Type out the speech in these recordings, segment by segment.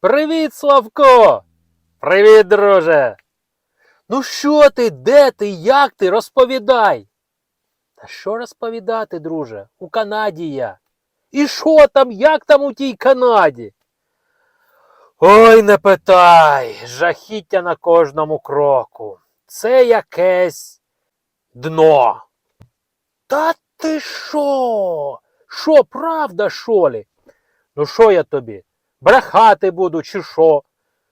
Привіт, Славко! Привіт, друже! Ну що ти, де ти, як ти? Розповідай. Та що розповідати, друже? У Канаді я. І що там, як там у тій Канаді? Ой, не питай, жахіття на кожному кроку. Це якесь дно. Та ти що? Що, правда, що лі? Ну що я тобі? Брехати буду, чи що?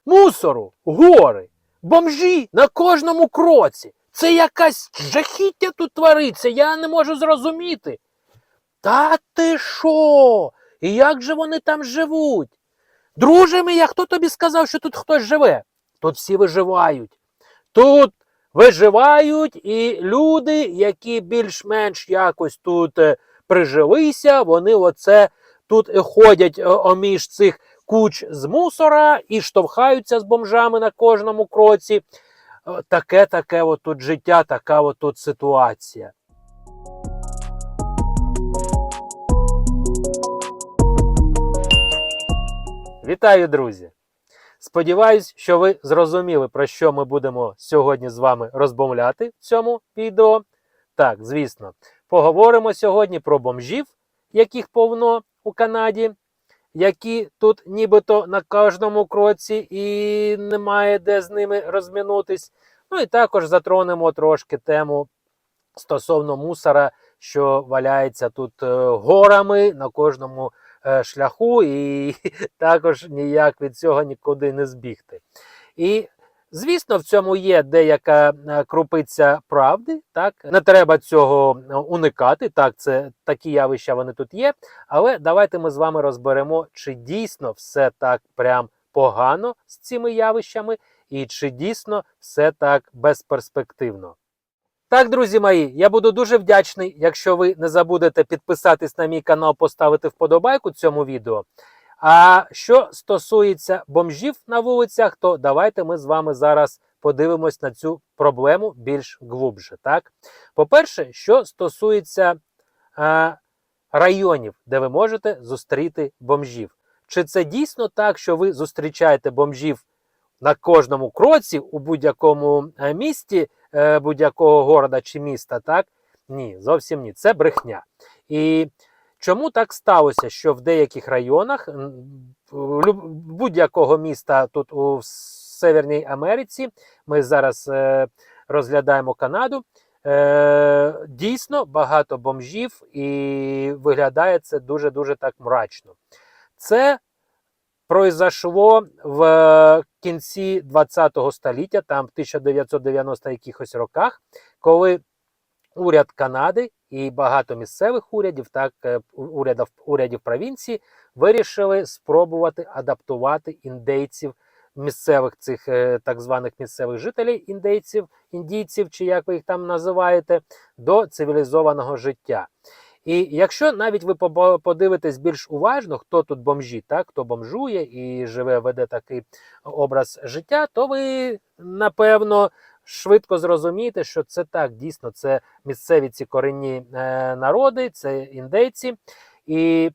Мусору, гори, бомжі на кожному кроці. Це якась жахіття тут твориться, я не можу зрозуміти. Та ти що? І як же вони там живуть? Друже мій, а хто тобі сказав, що тут хтось живе? Тут всі виживають. Тут виживають і люди, які більш-менш якось тут е, прижилися, вони оце тут ходять е, оміж цих куч з мусора і штовхаються з бомжами на кожному кроці. Е, Таке, таке от тут життя, така от тут ситуація. Вітаю, друзі! Сподіваюсь, що ви зрозуміли, про що ми будемо сьогодні з вами розмовляти в цьому відео. Так, звісно, поговоримо сьогодні про бомжів, яких повно у Канаді, які тут нібито на кожному кроці і немає де з ними розмінутись. Ну і також затронемо трошки тему стосовно мусора, що валяється тут е, горами на кожному е, шляху, і також ніяк від цього нікуди не збігти. І Звісно, в цьому є деяка е, крупиця правди. Так не треба цього е, уникати. Так, це такі явища вони тут є. Але давайте ми з вами розберемо, чи дійсно все так прям погано з цими явищами, і чи дійсно все так безперспективно. Так, друзі мої, я буду дуже вдячний, якщо ви не забудете підписатись на мій канал, поставити вподобайку цьому відео. А що стосується бомжів на вулицях, то давайте ми з вами зараз подивимось на цю проблему більш глубже. Так? По-перше, що стосується е, районів, де ви можете зустріти бомжів. Чи це дійсно так, що ви зустрічаєте бомжів на кожному кроці у будь-якому е, місті е, будь-якого города чи міста? Так? Ні, зовсім ні. Це брехня. І Чому так сталося, що в деяких районах будь-якого міста тут у Северній Америці, ми зараз е, розглядаємо Канаду, е, дійсно багато бомжів і виглядає це дуже-дуже так мрачно. Це произошло в кінці 20-го століття, там в 1990 якихось роках, коли уряд Канади і багато місцевих урядів, так е, урядів, урядів провінції, вирішили спробувати адаптувати індейців, місцевих цих е, так званих місцевих жителів, індейців, індійців, чи як ви їх там називаєте, до цивілізованого життя. І якщо навіть ви подивитесь більш уважно, хто тут бомжі, так, хто бомжує і живе, веде такий образ життя, то ви напевно швидко зрозумієте, що це так, дійсно, це місцеві ці корінні е, народи, це індейці. І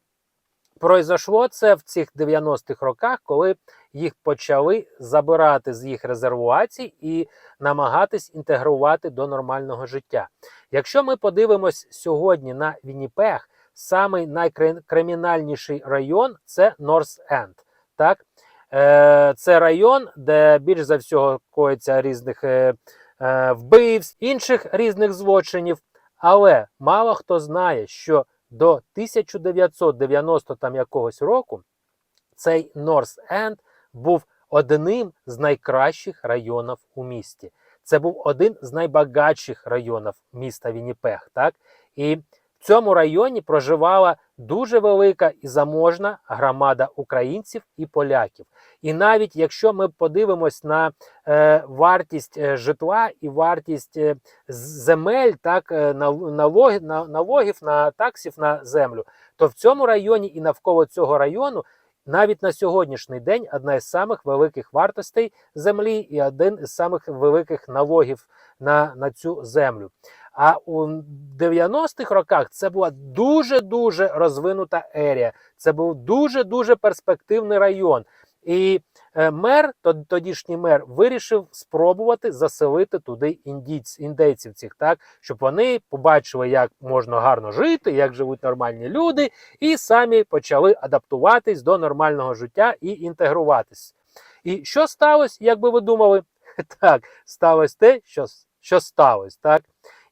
произошло це в цих 90-х роках, коли їх почали забирати з їх резервуацій і намагатись інтегрувати до нормального життя. Якщо ми подивимось сьогодні на Вінніпег, самий найкримінальніший район це Норс-Енд. Так? Е, Це район, де більш за всього коїться різних е, е, вбивств, інших різних злочинів. Але мало хто знає, що до 1990 там якогось року цей Норс-Енд був одним з найкращих районів у місті. Це був один з найбагатших районів міста Вінніпег. Так? І в цьому районі проживала дуже велика і заможна громада українців і поляків. І навіть якщо ми подивимось на е, вартість е, житла і вартість е, земель, так, е, налоги, на, налогів на таксів на землю, то в цьому районі і навколо цього району навіть на сьогоднішній день одна із самих великих вартостей землі і один із самих великих налогів на, на цю землю. А у 90-х роках це була дуже дуже розвинута ерія. Це був дуже дуже перспективний район. І е, мер, тод- тодішній мер, вирішив спробувати заселити туди індійць, індейців цих, так, щоб вони побачили, як можна гарно жити, як живуть нормальні люди, і самі почали адаптуватись до нормального життя і інтегруватись. І що сталося, як би ви думали? Так, сталося те, що, що сталося. Так?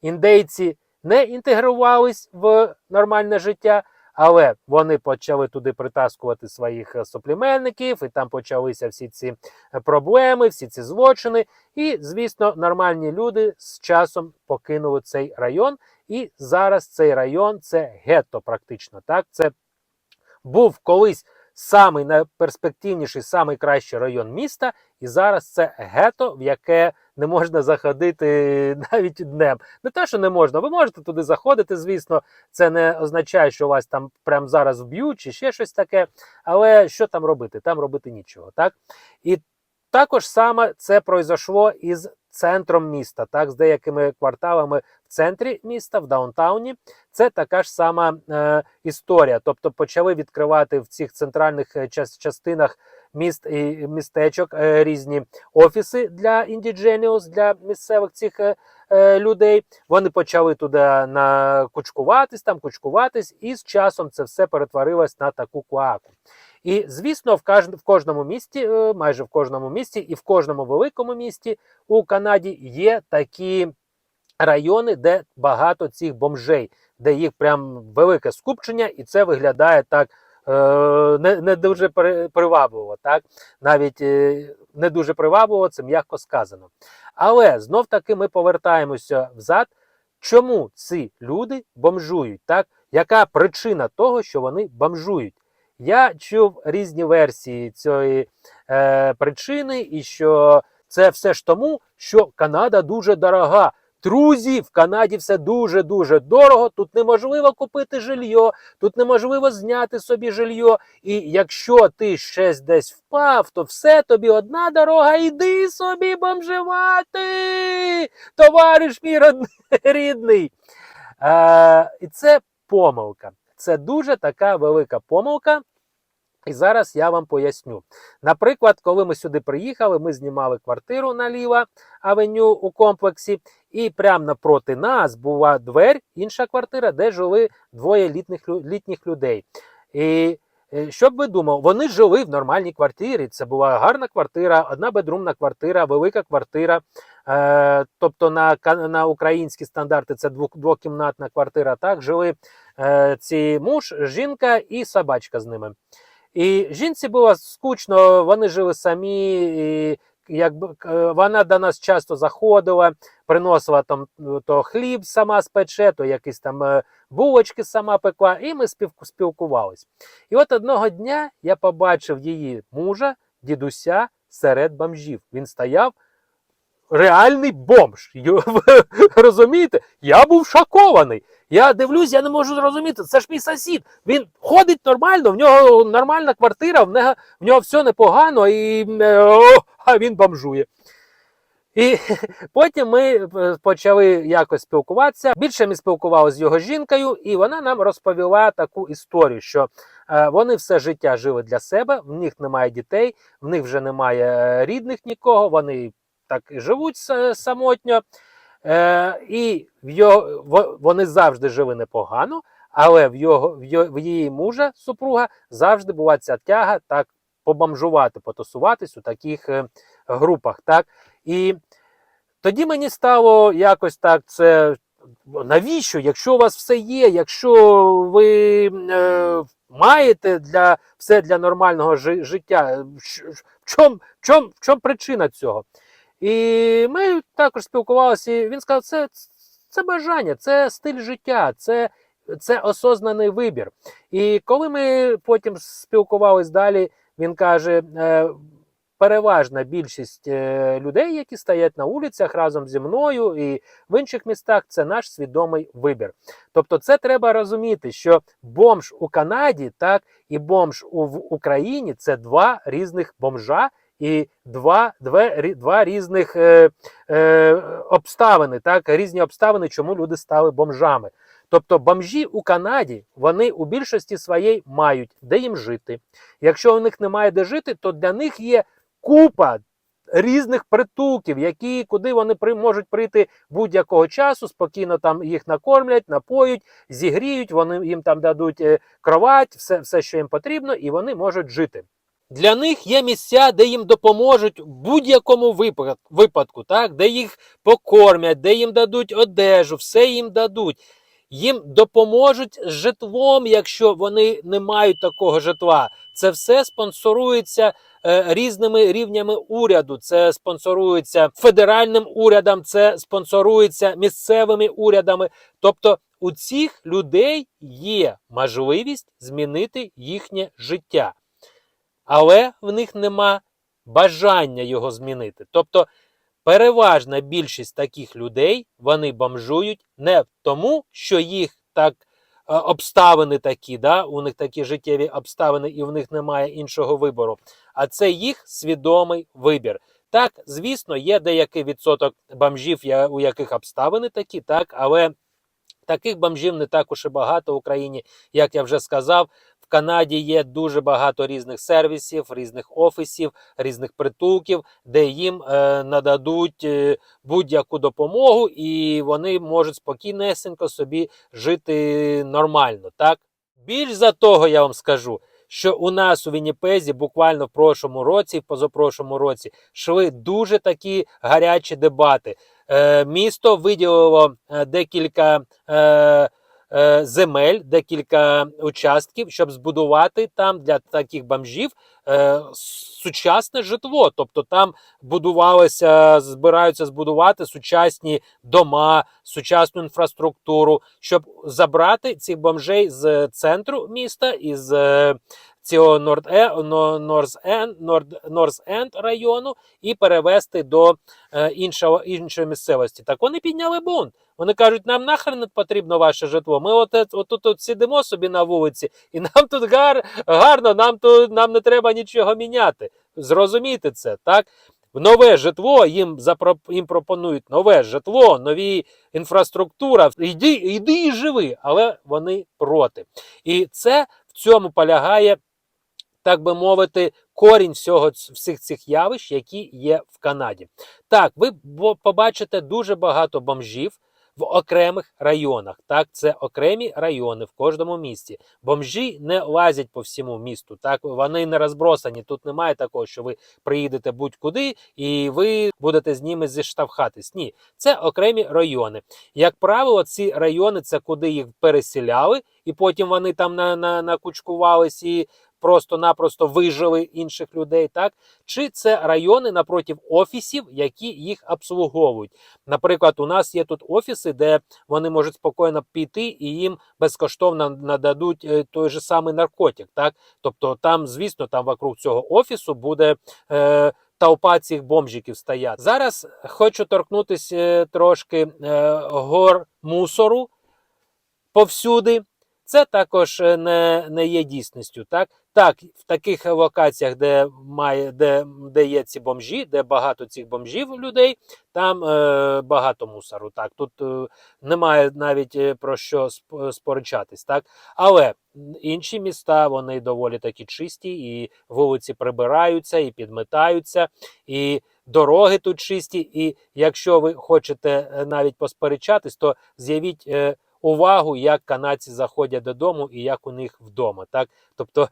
Індейці не інтегрувались в нормальне життя, але вони почали туди притаскувати своїх е, сопліменників, і там почалися всі ці е, проблеми, всі ці злочини. І, звісно, нормальні люди з часом покинули цей район. І зараз цей район це гетто, практично. Так, це був колись самий найперспективніший, самий кращий район міста, і зараз це гетто, в яке не можна заходити навіть днем. Не те, що не можна, ви можете туди заходити, звісно, це не означає, що вас там прямо зараз вб'ють чи ще щось таке. Але що там робити? Там робити нічого. так? І також саме це пройшло із центром міста, так, з деякими кварталами центрі міста, в даунтауні. Це така ж сама е, історія. Тобто почали відкривати в цих центральних е, час- частинах міст і містечок е, різні офіси для індідженіус, для місцевих цих е, е, людей. Вони почали туди накучкуватись, там кучкуватись, і з часом це все перетворилось на таку клоаку. І звісно, в каж- в кожному місті, е, майже в кожному місті, і в кожному великому місті у Канаді є такі райони, де багато цих бомжей, де їх прям велике скупчення, і це виглядає так е, не, не дуже привабливо. Так? Навіть е, не дуже привабливо, це м'яко сказано. Але знов таки ми повертаємося взад. Чому ці люди бомжують? Так? Яка причина того, що вони бомжують? Я чув різні версії цієї е, причини, і що це все ж тому, що Канада дуже дорога. Друзі, в Канаді все дуже дуже дорого. Тут неможливо купити жилье, тут неможливо зняти собі жилье. І якщо ти щось десь впав, то все тобі одна дорога. Іди собі бомжевати, товариш мій рідний. Е, і це помилка. Це дуже така велика помилка. І зараз я вам поясню. Наприклад, коли ми сюди приїхали, ми знімали квартиру на Ліва авеню у комплексі, і прямо напроти нас була двері, інша квартира, де жили двоє літніх, літніх людей. І е, що б ви думали, вони жили в нормальній квартирі. Це була гарна квартира, одна бедрумна квартира, велика квартира. Е, тобто на, на українські стандарти це двох- двокімнатна квартира. Так, жили е, ці муж, жінка і собачка з ними. І жінці було скучно, вони жили самі. І якби вона до нас часто заходила, приносила там е, то хліб сама спече, то якісь там е, булочки сама пекла, і ми спілкувались. І от одного дня я побачив її мужа, дідуся серед бомжів. Він стояв. Реальний бомж. Розумієте? Я був шокований. Я дивлюсь, я не можу зрозуміти. Це ж мій сусід. Він ходить нормально, в нього нормальна квартира, в нього, в нього все непогано, і е, о, а він бомжує. І потім ми е, почали якось спілкуватися. Більше ми спілкувалися з його жінкою, і вона нам розповіла таку історію, що е, вони все життя жили для себе, в них немає дітей, в них вже немає рідних нікого, вони так і живуть самотньо. Е, і в його, во- вони завжди жили непогано, але в, його, в, в її мужа, супруга, завжди була ця тяга так побомжувати, потусуватись у таких е, групах. Так? І тоді мені стало якось так це. Навіщо, якщо у вас все є, якщо ви е, маєте для все для нормального жи- життя, в чому в чом, в чом причина цього? І ми також спілкувалися. і Він сказав, це, це бажання, це стиль життя, це, це осознаний вибір. І коли ми потім спілкувалися далі, він каже: е, переважна більшість е, людей, які стоять на вулицях разом зі мною і в інших містах, це наш свідомий вибір. Тобто, це треба розуміти, що бомж у Канаді, так і бомж у в Україні це два різних бомжа. І два, две, два різних е, е, обставини, так, різні обставини, чому люди стали бомжами. Тобто бомжі у Канаді вони у більшості своєї мають де їм жити. Якщо у них немає де жити, то для них є купа різних притулків, які, куди вони при, можуть прийти будь-якого часу, спокійно там їх накормлять, напоють, зігріють, вони їм там дадуть е, кровать, все, все, що їм потрібно, і вони можуть жити. Для них є місця, де їм допоможуть в будь-якому випадку, так? де їх покормять, де їм дадуть одежу, все їм дадуть. Їм допоможуть з житлом, якщо вони не мають такого житла. Це все спонсорується е, різними рівнями уряду. Це спонсорується федеральним урядом, це спонсорується місцевими урядами. Тобто у цих людей є можливість змінити їхнє життя, але в них нема бажання його змінити. Тобто переважна більшість таких людей вони бомжують не тому, що їх так е, обставини такі, да, у них такі життєві обставини, і в них немає іншого вибору. А це їх свідомий вибір. Так, звісно, є деякий відсоток бомжів, у яких обставини такі, так, але таких бомжів не так уж і багато в Україні, як я вже сказав. Канаді є дуже багато різних сервісів, різних офісів, різних притулків, де їм е, нададуть е, будь-яку допомогу, і вони можуть спокійнесенько собі жити нормально. Так більш за того, я вам скажу. Що у нас у Вінніпезі буквально в прошлому році, і в позапрошлому році, йшли дуже такі гарячі дебати. Е, місто виділило е, декілька е, е, земель, декілька участків, щоб збудувати там для таких бомжів е, сучасне житло. Тобто там будувалися, збираються збудувати сучасні дома, сучасну інфраструктуру, щоб забрати цих бомжей з центру міста із е, цього Норз-Енд району і перевести до е, іншого, іншої місцевості. Так вони підняли бунт. Вони кажуть, нам нахрен потрібно ваше житло. Ми от, от, от сидимо собі на вулиці, і нам тут гар, гарно, нам тут нам не треба нічого міняти. Зрозумійте це, так? Нове житло їм запро... їм пропонують нове житло, нові інфраструктура. Йди, йди і живи, але вони проти. І це в цьому полягає, так би мовити, корінь всього всіх цих явищ, які є в Канаді. Так, ви побачите дуже багато бомжів в окремих районах. Так, це окремі райони в кожному місті. Бомжі не лазять по всьому місту. Так, вони не розбросані. Тут немає такого, що ви приїдете будь-куди і ви будете з ними зіштовхатись. Ні, це окремі райони. Як правило, ці райони це куди їх переселяли, і потім вони там на, на, накучкувались і просто-напросто вижили інших людей, так? Чи це райони напроти офісів, які їх обслуговують. Наприклад, у нас є тут офіси, де вони можуть спокійно піти і їм безкоштовно нададуть е, той же самий наркотик. Так? Тобто, там, звісно, там вокруг цього офісу буде. Е, Толпа цих бомжиків стоять. Зараз хочу торкнутися е, трошки е, гор мусору повсюди. Це також е, не, не є дійсністю. Так, так, в таких локаціях, де має, де, де є ці бомжі, де багато цих бомжів людей, там е, багато мусору. Так, тут е, немає навіть е, про що сп- сперечатись. Так, але інші міста вони доволі такі чисті, і вулиці прибираються, і підметаються, і дороги тут чисті. І якщо ви хочете е, навіть посперечатись, то з'явіть. Е, увагу, як канадці заходять додому і як у них вдома. Так? Тобто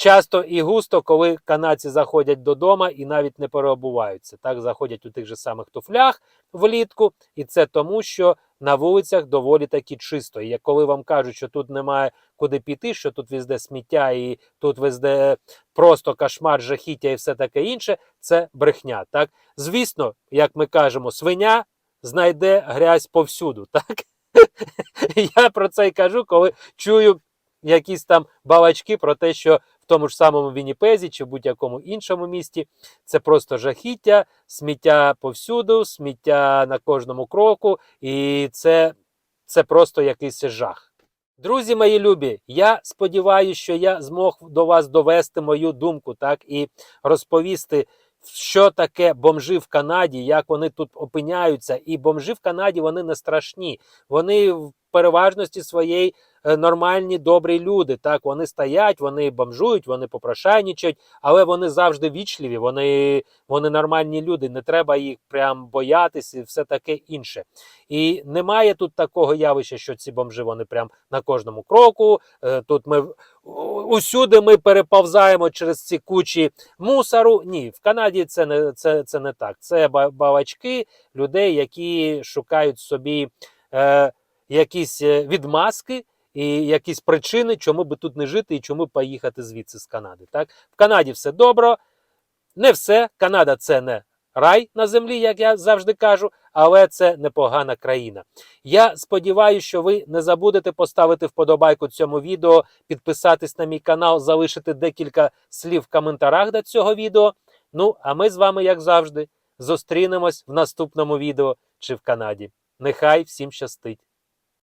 часто і густо, коли канадці заходять додому і навіть не переобуваються. Так, заходять у тих же самих туфлях влітку, і це тому, що на вулицях доволі таки чисто. І коли вам кажуть, що тут немає куди піти, що тут везде сміття, і тут везде просто кошмар, жахіття і все таке інше, це брехня. Так, звісно, як ми кажемо, свиня знайде грязь повсюду. Так. Я про це й кажу, коли чую якісь там балачки про те, що в тому ж самому Вінніпезі чи в будь-якому іншому місті це просто жахіття, сміття повсюду, сміття на кожному кроку, і це, це просто якийсь жах. Друзі мої любі, я сподіваюся, що я змог до вас довести мою думку, так і розповісти, що таке бомжи в Канаді, як вони тут опиняються. І бомжи в Канаді вони не страшні. Вони переважності своєї е, нормальні, добрі люди. Так, вони стоять, вони бомжують, вони попрошайничають, але вони завжди вічливі, вони, вони нормальні люди. Не треба їх прям боятися і все таке інше. І немає тут такого явища, що ці бомжи вони прям на кожному кроку. Е, Тут ми усюди ми переповзаємо через ці кучі мусору. Ні, в Канаді це не це, це не так. Це ба- балачки людей, які шукають собі е, якісь е, відмазки. І якісь причини, чому би тут не жити і чому поїхати звідси з Канади. Так? В Канаді все добре, не все. Канада це не рай на землі, як я завжди кажу, але це непогана країна. Я сподіваюся, що ви не забудете поставити вподобайку цьому відео, підписатись на мій канал, залишити декілька слів в коментарях до цього відео. Ну, а ми з вами, як завжди, зустрінемось в наступному відео чи в Канаді. Нехай всім щастить!